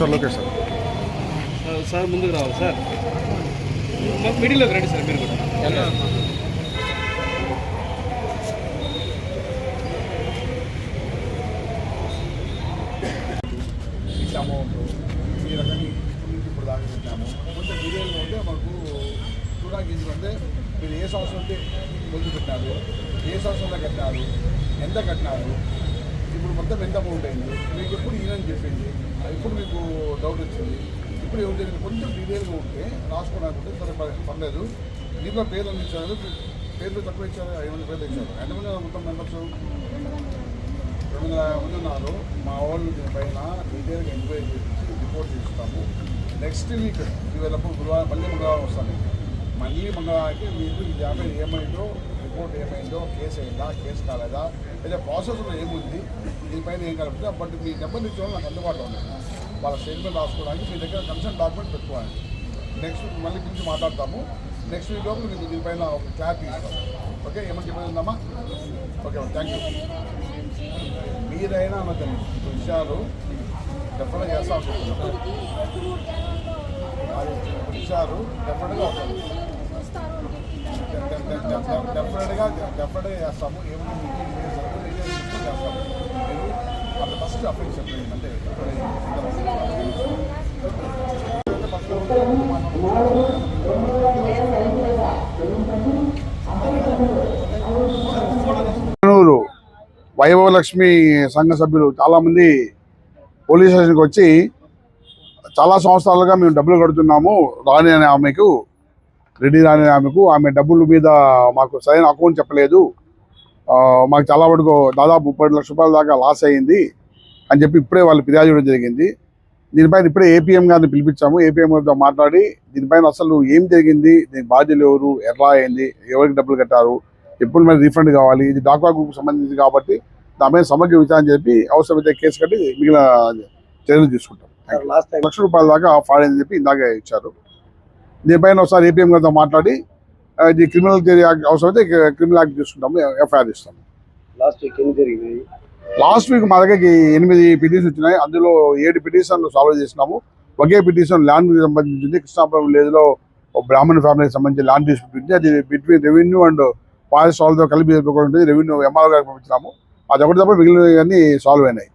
Sir Lokesh sir sir, ముందుకు రావాలి sir మిడిల్లోకి రండి సార్ మీరు కూడా. అమౌంట్ ఈ రకంగా ఇప్పుడు దాకా పెట్టాము. కొంచెం డీటెయిల్గా ఉంటే మాకు చూడడానికి ఎందుకంటే మీరు ఏ సంవత్సరం ఉంటే ముందు పెట్టారు ఏ సంవత్సరంలో కట్టినారు ఎంత కట్టినారు ఇప్పుడు మొత్తం ఎంత అమౌంట్ అయింది? మీకు ఎప్పుడు ఈయనని చెప్పింది? ఇప్పుడు మీకు డౌట్ వచ్చింది? ఇప్పుడు ఎవరు జరిగింది కొంచెం డీటెయిల్గా ఉంటే రాసుకోవడానికి సరే పర్లేదు. దీంట్లో పేర్లు ఇచ్చారు? పేర్లు తక్కువ ఇచ్చారు? ఐదు వందల పేర్లు ఇచ్చారు? ఎంతమంది మొత్తం మెంబర్స్ రెండు వందల మంది ఉన్నారు మా వాళ్ళు దీనిపైన డీటెయిల్గా ఎంక్వైరీ చేసి రిపోర్ట్ చేస్తాము. నెక్స్ట్ వీక్ ఇవాళప్పుడు గురువారం మళ్ళీ మంగళవారం వస్తాను. మళ్ళీ మంగళవారానికి మీకు ఈ యాభై ఏమైందో రిపోర్ట్ ఏమైందో కేసు అయిందా కేసు కాలేదా లేదా ప్రాసెస్లో ఏముంది దీనిపైన ఏం కలుపుతుంది బట్ మీ నెంబర్ ఇచ్చిన నాకు అందుబాటులో ఉంది. వాళ్ళ స్టేట్మెంట్ రాసుకోవడానికి మీ దగ్గర కన్సర్న్ డాక్యుమెంట్ పెట్టుకోవాలి. నెక్స్ట్ వీక్ మళ్ళీ గురించి మాట్లాడతాము. నెక్స్ట్ వీక్ లోపల మీకు దీనిపైన ఒక క్లారిటీ ఇస్తాం ఓకే ఏమని చెప్పేది ఉందమ్మా? ఓకే థ్యాంక్ యూ మీరైనా అన్నది విషయాలు డెఫినెట్గా చేస్తా అనుకుంటున్నాం విషయాలు డెఫినెట్గా అవుతాయి డెఫినెట్గా డెఫినెట్గా చేస్తాము ఏమైనా మీరు అది ఫస్ట్ అప్లై చెప్పండి అంటే వైభవలక్ష్మి సంఘ సభ్యులు చాలామంది పోలీస్ స్టేషన్కి వచ్చి చాలా సంవత్సరాలుగా మేము డబ్బులు కడుతున్నాము రాణి అనే ఆమెకు రెడ్డి రాణి అనే ఆమెకు ఆమె డబ్బుల మీద మాకు సరైన అకౌంట్ చెప్పలేదు. మాకు చాలా వరకు దాదాపు ముప్పై లక్షల రూపాయల దాకా లాస్ అయ్యింది అని చెప్పి ఇప్పుడే వాళ్ళు ఫిర్యాదు చేయడం జరిగింది. దీనిపైన ఇప్పుడే ఏపీఎం గారిని పిలిపించాము. ఏపీఎం గారితో మాట్లాడి దీనిపైన అసలు ఏం జరిగింది దీనికి బాధ్యులు ఎవరు ఎట్లా అయింది ఎవరికి డబ్బులు కట్టారు ఎప్పుడు మరి రీఫండ్ కావాలి ఇది డాక్వా గ్రూప్ సంబంధించి కాబట్టి దాని మీద సమగ్ర విచారణ చెప్పి అవసరమైతే కేసు కట్టి మిగిలిన చర్యలు తీసుకుంటాం. లక్ష రూపాయల దాకా ఫాడ్ అని చెప్పి ఇందాక ఇచ్చారు. దీనిపైన ఒకసారి ఏపీఎం గారితో మాట్లాడి ఇది క్రిమినల్ అవసరమైతే క్రిమినల్ యాక్ట్ తీసుకుంటాము ఎఫ్ఐఆర్ ఇస్తాము. లాస్ట్ వీక్ జరిగినాయి? లాస్ట్ వీక్ మా దగ్గరికి ఎనిమిది పిటిషన్స్ వచ్చినాయి అందులో ఏడు పిటిషన్లు సాల్వ్ చేసినాము. ఒకే పిటిషన్ ల్యాండ్ సంబంధించింది కృష్ణాపురం విలేజ్లో ఒక బ్రాహ్మణ ఫ్యామిలీకి సంబంధించి ల్యాండ్ ఉంది అది బిట్వీన్ రెవెన్యూ అండ్ ఫారెస్ట్ వాళ్ళతో కలిపి ఉంటుంది రెవెన్యూ ఎంఆర్ఓ గారికి పంపించినాము. అది ఒకటి తప్ప మిగిలినవన్నీ సాల్వ్ అయినాయి.